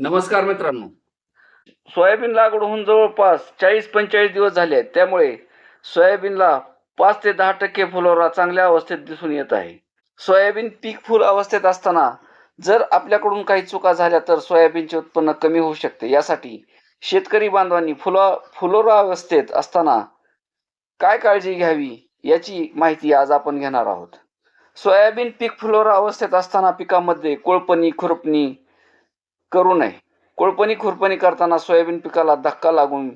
नमस्कार मित्रांनो. सोयाबीन लागवड होऊन जवळपास चाळीस पंचेचाळीस दिवस झाले आहेत. त्यामुळे सोयाबीनला पाच ते दहा टक्के फुलोरा चांगल्या अवस्थेत दिसून येत आहे. सोयाबीन पीक फुल अवस्थेत असताना जर आपल्याकडून काही चुका झाल्या तर सोयाबीनचे उत्पन्न कमी होऊ शकते. यासाठी शेतकरी बांधवांनी फुला फुलोरा अवस्थेत असताना काय काळजी घ्यावी याची माहिती आज आपण घेणार आहोत. सोयाबीन पीक फुलोरा अवस्थेत असताना पिकामध्ये कोळपणी खुरपणी करू नये. कोळपणी खुरपणी करताना सोयाबीन पिकाला धक्का लागून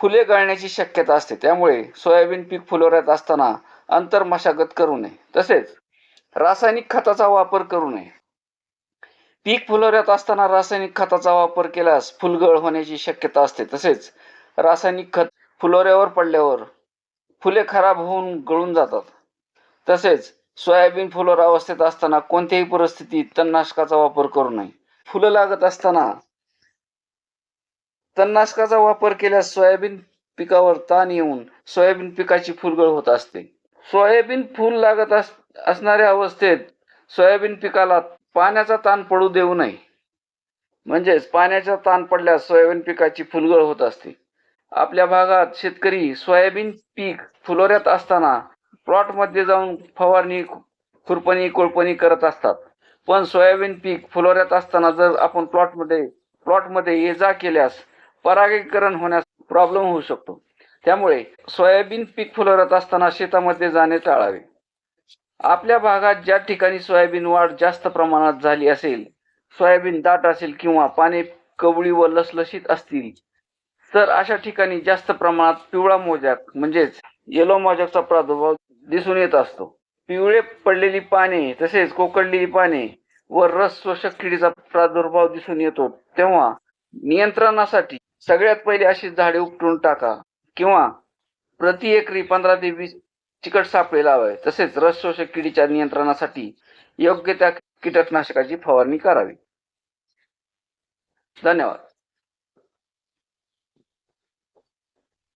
फुले गळण्याची शक्यता असते. त्यामुळे सोयाबीन पीक फुलोऱ्यात असताना अंतर मशागत करू नये. तसेच रासायनिक खताचा वापर करू नये. पीक फुलोऱ्यात असताना रासायनिक खताचा वापर केल्यास फुलगळ होण्याची शक्यता असते. तसेच रासायनिक खत फुलोऱ्यावर पडल्यावर फुले खराब होऊन गळून जातात. तसेच सोयाबीन फुलोरा अवस्थेत असताना कोणत्याही परिस्थितीत तणनाशकाचा वापर करू नये. फुलं लागत असताना तणनाशकाचा वापर केल्यास सोयाबीन पिकावर ताण येऊन सोयाबीन पिकाची फुलगळ होत असते. सोयाबीन फुल लागत असणाऱ्या अवस्थेत सोयाबीन पिकाला पाण्याचा ताण पडू देऊ नये. म्हणजेच पाण्याचा ताण पडल्यास सोयाबीन पिकाची फुलगळ होत असते. आपल्या भागात शेतकरी सोयाबीन पीक फुलोऱ्यात असताना प्लॉटमध्ये जाऊन फवारणी खुरपणी कोळपणी करत असतात. पण सोयाबीन पीक फुलोऱ्यात असताना जर आपण प्लॉटमध्ये प्लॉटमध्ये ये जा केल्यास परागीकरण होण्यास प्रॉब्लेम होऊ शकतो. त्यामुळे सोयाबीन पीक फुलोऱ्यात असताना शेतामध्ये जाणे टाळावे. आपल्या भागात ज्या ठिकाणी सोयाबीन वाढ जास्त प्रमाणात झाली असेल सोयाबीन दाट असेल किंवा पाने कवळी व लसलशीत असतील तर अशा ठिकाणी जास्त प्रमाणात पिवळा मोजॅक म्हणजेच येलो मोजाकचा प्रादुर्भाव दिसून येत असतो. पिवळे पडलेली पाने तसेच कोकडलेली पाने व रस शोषक किडीचा प्रादुर्भाव दिसून येतो. तेव्हा नियंत्रणासाठी सगळ्यात पहिले अशी झाडे उपटून टाका किंवा प्रति एकरी पंधरा ते वीस चिकट सापळे लावावे. तसेच रस शोषक किडीच्या नियंत्रणासाठी योग्य त्या कीटकनाशकाची फवारणी करावी. धन्यवाद.